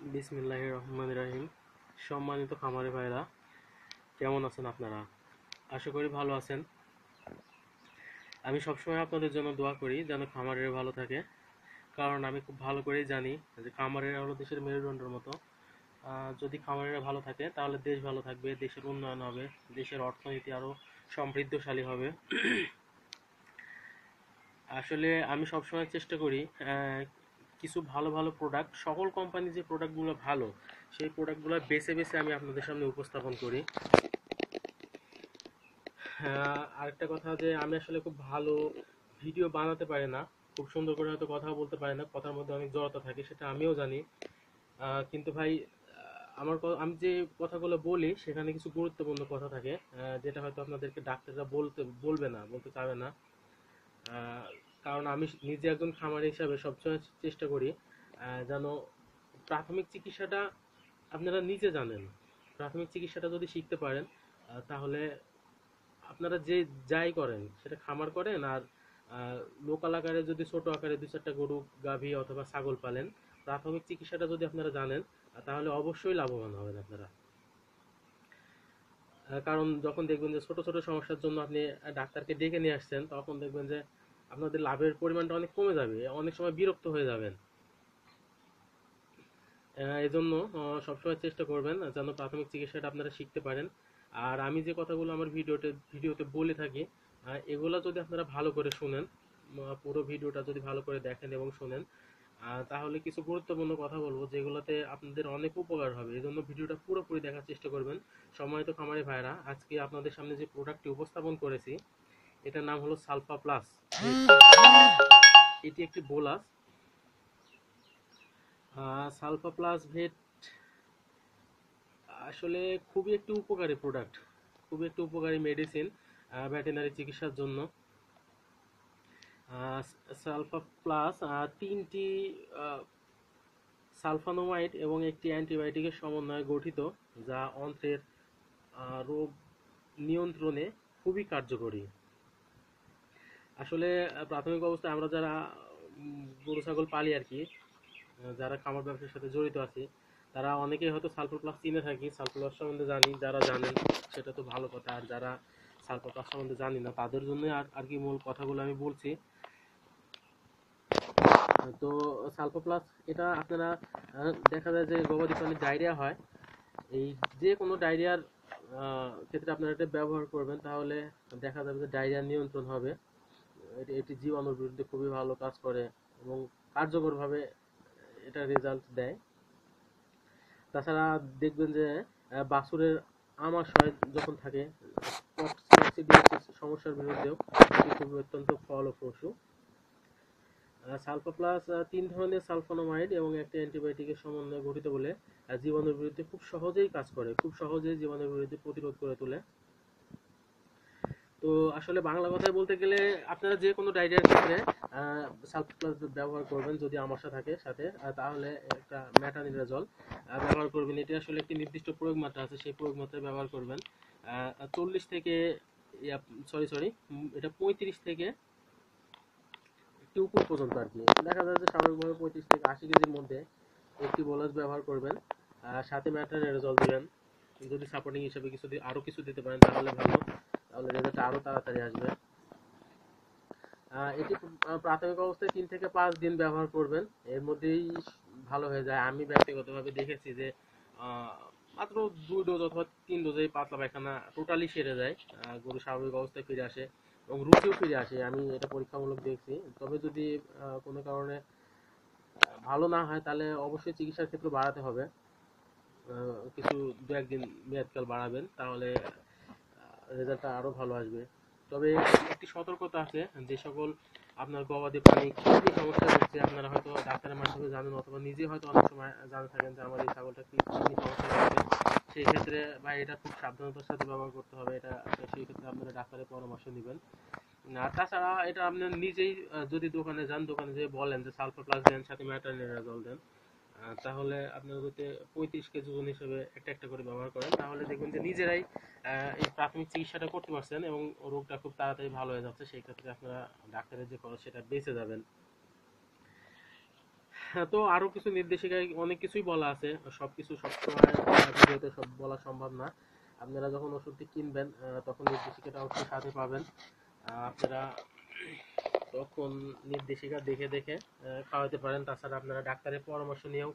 বিসমিল্লাহ রহমান রাহিম সম্মানিত খামারে ভাইরা, কেমন আছেন আপনারা? আশা করি ভালো আছেন। আমি সবসময় আপনাদের জন্য দোয়া করি যেন খামারের ভালো থাকে। কারণ আমি খুব ভালো করেই জানি যে খামারের হলো দেশের মেরুদণ্ডের মতো। যদি খামারেরা ভালো থাকে, তাহলে দেশ ভালো থাকবে, দেশের উন্নয়ন হবে, দেশের অর্থনীতি আরও সমৃদ্ধশালী হবে। আসলে আমি সবসময় চেষ্টা করি কিছু ভালো ভালো প্রোডাক্ট সকল কোম্পানি যে প্রোডাক্টগুলো ভালো, সেই প্রোডাক্টগুলো বেছে বেছে আমি আপনাদের সামনে উপস্থাপন করি। আরেকটা কথা যে আমি আসলে খুব ভালো ভিডিও বানাতে পারি না, খুব সুন্দর করে হয়তো কথা বলতে পারি না, কথার মধ্যে অনেক জড়তা থাকে, সেটা আমিও জানি। কিন্তু ভাই আমার আমি যে কথাগুলো বলি, সেখানে কিছু গুরুত্বপূর্ণ কথা থাকে যেটা হয়তো আপনাদেরকে ডাক্তাররা বলতে, বলবে না, বলতে চাবে না। কারণ আমি নিজে একজন খামারি হিসাবে সবসময় চেষ্টা করি যেন প্রাথমিক চিকিৎসাটা আপনারা নিজে জানেন। প্রাথমিক চিকিৎসাটা যদি শিখতে পারেন তাহলে আপনারা যে যাই করেন, সেটা খামার করেন আর লোকাল আকারে যদি ছোট আকারে দু চারটা গরু, গাভী অথবা ছাগল পালেন, প্রাথমিক চিকিৎসাটা যদি আপনারা জানেন তাহলে অবশ্যই লাভবান হবেন আপনারা। কারণ যখন দেখবেন যে ছোট ছোট সমস্যার জন্য আপনি ডাক্তারকে ডেকে নিয়ে আসছেন, তখন দেখবেন যে আপনাদের লাভের পরিমাণটা অনেক কমে যাবে, অনেক সময় বিরক্ত হয়ে যাবেন। এজন্য সবসময় চেষ্টা করবেন যেন প্রাথমিক চিকিৎসাটা আপনারা শিখতে পারেন। আর আমি যে কথাগুলো আমার ভিডিওতে ভিডিওতে বলে থাকি এগুলো যদি আপনারা ভালো করে শুনেন পুরো ভিডিওটা যদি ভালো করে দেখেন এবং শুনেন তাহলে কিছু গুরুত্বপূর্ণ কথা বলব যেগুলোতে আপনাদের অনেক উপকার হবে। এই জন্য ভিডিওটা পুরোপুরি দেখার চেষ্টা করবেন। সময় তো খামারি ভাইরা আজকে আপনাদের সামনে যে প্রোডাক্টটি উপস্থাপন করেছি এটার নাম হলো সালফা প্লাস। এটি একটি বোলাস। সালফা প্লাস ভেট আসলে খুবই একটি উপকারী প্রোডাক্ট খুবই একটি উপকারী মেডিসিন ভেটেনারি চিকিৎসার জন্য। সালফা প্লাস তিনটি সালফানোমাইড এবং একটি অ্যান্টিবায়োটিকের সমন্বয়ে গঠিত, যা অন্ত্রের রোগ নিয়ন্ত্রণে খুবই কার্যকরী। আসলে প্রাথমিক অবস্থায় আমরা যারা গরু, ছাগল পালি আর কি যারা খামার ব্যবসার সাথে জড়িত আছি, তারা অনেকেই হয়তো সালফার প্লাস চিনে থাকি। সালফার প্লাস সম্বন্ধে জানি, যারা জানেন সেটা তো ভালো কথা। আর যারা সালফার প্লাস সম্বন্ধে জানি না, তাদের জন্য আর আর কি মূল কথাগুলো আমি বলছি। তো সালফা প্লাস, এটা আপনারা দেখা যায় যে গবাদি প্রাণীর ডায়রিয়া হয়। এই যে কোনো ডায়রিয়ার ক্ষেত্রে আপনারা এটা ব্যবহার করবেন, তাহলে দেখা যাবে যে ডায়রিয়া নিয়ন্ত্রণ হবে। এটি এটি জীবাণুর বিরুদ্ধে খুবই ভালো কাজ করে এবং কার্যকরভাবে এটা রেজাল্ট দেয়। তাছাড়া দেখবেন যে বাছুরের আমাশয় যখন থাকে সমস্যার বিরুদ্ধেও খুবই অত্যন্ত ফলপ্রসূ সালফা প্লাস তিন ধরনের সালফোনামাইড এবং একটি অ্যান্টিবায়োটিকের সমন্বয়ে গঠিত বলে জীবাণুর বিরুদ্ধে খুব সহজেই কাজ করে, খুব সহজেই জীবাণুর বিরুদ্ধে প্রতিরোধ করে তোলে। তো আসলে বাংলা কথায় বলতে গেলে আপনারা যে কোনো ডায়রিয়ার ক্ষেত্রে সালফা প্লাস ব্যবহার করবেন যদি আমাশা থাকে, সাথে তাহলে একটা ম্যাটানিরাজল ব্যবহার করবেন। এটি আসলে একটি নির্দিষ্ট প্রয়োগ মাত্রা আছে, সেই প্রয়োগ মাত্রায় ব্যবহার করবেন। চল্লিশ থেকে সরি সরি এটা পঁয়ত্রিশ থেকে একটু উপর পর্যন্ত আর কি। দেখা যায় যে স্বাভাবিকভাবে পঁয়ত্রিশ থেকে আশি কেজির মধ্যে একটি বোলাস ব্যবহার করবেন। সাথে ম্যাটার জল দিবেন। যদি সাপোর্টিং হিসেবে কিছু দি- আরও কিছু দিতে পারেন, তাহলে ভালো। তাহলে রেজাল্টটা আরও তাড়াতাড়ি আসবে। এটি প্রাথমিক অবস্থায় তিন থেকে পাঁচ দিন ব্যবহার করবেন। এর মধ্যেই ভালো হয়ে যায়। আমি ব্যক্তিগতভাবে দেখেছি যে মাত্র দুই ডোজ অথবা তিন ডোজেই পাতলা পায়খানা টোটালি সেরে যায়। গরু স্বাভাবিক অবস্থায় ফিরে আসে এবং রুচিও ফিরে আসে। আমি এটা পরীক্ষামূলক দেখছি। তবে যদি কোনো কারণে ভালো না হয়, তাহলে অবশ্যই চিকিৎসার ক্ষেত্রে বাড়াতে হবে। কিছু দু একদিন মেয়াদকাল বাড়াবেন। তাহলে রেজাল্টটা আরও ভালো আসবে। তবে একটি সতর্কতা আছে, যে সকল আপনার গবাদি প্রাণী কিডনি সমস্যা হচ্ছে, আপনারা হয়তো ডাক্তারের মাধ্যমে জানেন অথবা নিজে হয়তো অনেক সময় জানে থাকেন যে আমার এই ছাগলটা কি সমস্যা হচ্ছে। সেই ক্ষেত্রে ভাই এটা খুব সাবধানতার সাথে ব্যবহার করতে হবে, এটা সেই ক্ষেত্রে আপনারা ডাক্তারের পরামর্শ নেবেন। আর তাছাড়া এটা আপনি নিজেই যদি দোকানে যান, দোকানে যেয়ে বলেন যে সালফার প্লাস দেন, সাথে ম্যাটারনিরাজল দেন। তাহলে আপনারা যদি পঁয়ত্রিশ কেজি ওজন হিসেবে একটা একটা করে ব্যবহার করেন। তাহলে দেখবেন যে নিজেরাই এই প্রাথমিক চিকিৎসাটা করতে পারছেন এবং রোগটা খুব তাড়াতাড়ি ভালো হয়ে যাচ্ছে। সেই ক্ষেত্রে আপনারা ডাক্তারের যে খরচ সেটা বেঁচে যাবেন। হ্যাঁ, তো আরও কিছু নির্দেশিকায় অনেক কিছুই বলা আছে। সবকিছু সবসময় ভিডিওতে সব বলা সম্ভব না। আপনারা যখন ওষুধটি কিনবেন তখন নির্দেশিকাটা অবশ্যই সাথে পাবেন। আপনারা তখন নির্দেশিকা দেখে দেখে খাওয়াতে পারেন। তাছাড়া আপনারা ডাক্তারের পরামর্শ নিয়েও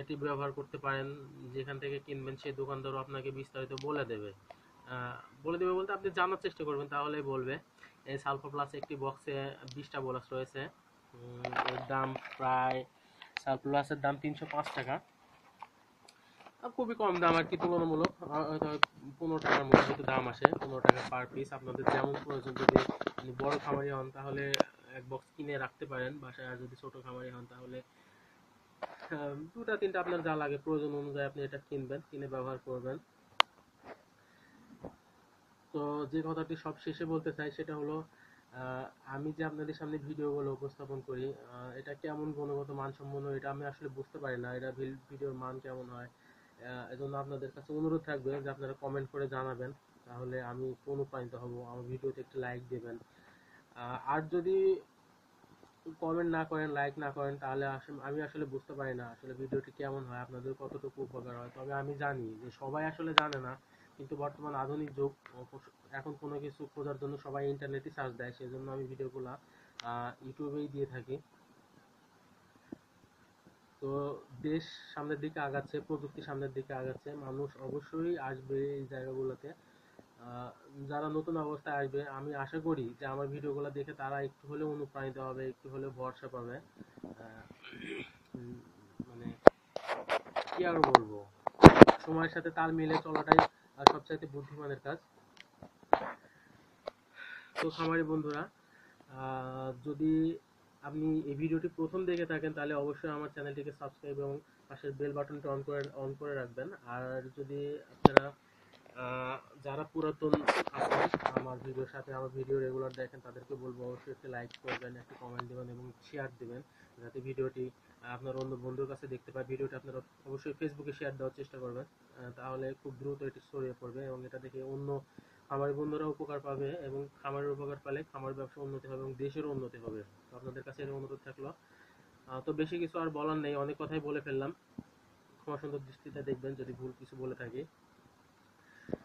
এটি ব্যবহার করতে পারেন। যেখান থেকে কিনবেন সেই দোকানদারও আপনাকে বিস্তারিত বলে দেবে। বলে দেবে বলতে আপনি জানার চেষ্টা করবেন, তাহলেই বলবে। এই সালফা প্লাস একটি বক্সে বিশটা বোলাস রয়েছে। এর দাম প্রায় সালপ্লাসের দাম তিনশো পাঁচ টাকা। খুবই কম দাম আর কি, তুলনামূলক। পনেরো টাকার মধ্যে দাম আসে, পনেরো টাকা পার পিস আপনাদের যেমন প্রয়োজন যদি আপনি বড় খামারি হন, তাহলে এক বক্স কিনে রাখতে পারেন বাসায়। আর যদি ছোট খামারি হন, তাহলে দুটা, তিনটা আপনার যা লাগে প্রয়োজন অনুযায়ী আপনি এটা কিনবেন, কিনে ব্যবহার করবেন। তো যে কথাটি সব শেষে বলতে চাই, সেটা হলো আমি যে আপনাদের সামনে ভিডিওগুলো উপস্থাপন করি এটা কেমন গুণগত মানসম্পন্ন এটা আমি আসলে বুঝতে পারি না। এটা ভিডিওর মান কেমন হয়? এজন্য আপনাদের কাছে অনুরোধ থাকবে যে আপনারা কমেন্ট করে জানাবেন। তাহলে আমি অনুপ্রাণিত হব? আমার ভিডিওতে একটি লাইক দেবেন। আর যদি কমেন্ট না করেন লাইক না করেন, তাহলে আমি আসলে বুঝতে পারি না আসলে ভিডিওটি কেমন হয়, আপনাদের কতটুকু উপকার হয়। তবে আমি জানি যে সবাই আসলে জানে না, কিন্তু বর্তমান আধুনিক যুগ এখন কোনো কিছু খোঁজার জন্য সবাই ইন্টারনেটে সার্চ দেয়, সেজন্য আমি ভিডিওগুলো ইউটিউবেই দিয়ে থাকি। তো দেশ সামনের দিকে আগাচ্ছে, প্রযুক্তি সামনের দিকে আগাচ্ছে, মানুষ অবশ্যই আসবে এই জায়গাগুলোতে। যারা নতুন অবস্থায় আসবে, আমি আশা করি যে আমার ভিডিওগুলো দেখে তারা একটু হলেও অনুপ্রাণিত হবে, একটু হলেও ভরসা পাবে। মানে কি আর বলব? সময়ের সাথে তাল মিলে চলাটাই সবচাইতে বুদ্ধিমানের কাজ। তো খামারি বন্ধুরা যদি আপনি এই ভিডিওটি প্রথম দেখে থাকেন, তাহলে অবশ্যই আমার চ্যানেলটিকে সাবস্ক্রাইব এবং পাশের বেল বাটনটি অন করে অন করে রাখবেন। আর যদি আপনারা যারা পুরাতন আছেন, আমার ভিডিওর সাথে আমার ভিডিও রেগুলার দেখেন, তাদেরকে বলব অবশ্যই একটি লাইক করবেন, একটি কমেন্ট দেবেন এবং শেয়ার দিবেন, যাতে ভিডিওটি আপনার অন্য বন্ধুর কাছে দেখতে পায়। ভিডিওটি আপনারা অবশ্যই ফেসবুকে শেয়ার দেওয়ার চেষ্টা করবেন। তাহলে খুব দ্রুত এটি ছড়িয়ে পড়বে এবং এটা দেখে অন্য খামারি বন্ধুরা উপকার পাবে এবং খামারের উপকার পেলে খামার ব্যবসা উন্নতি হবে এবং দেশেরও উন্নতি হবে। আপনাদের কাছে এর অনুরোধ থাকল। তো বেশি কিছু আর বলার নেই, অনেক কথাই বলে ফেললাম। ক্ষমা সুন্দর দৃষ্টিতে দেখবেন, যদি ভুল কিছু বলে থাকি।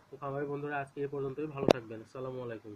তো বন্ধুরা আজকে এই পর্যন্তই। ভালো থাকবেন। আসসালামু আলাইকুম।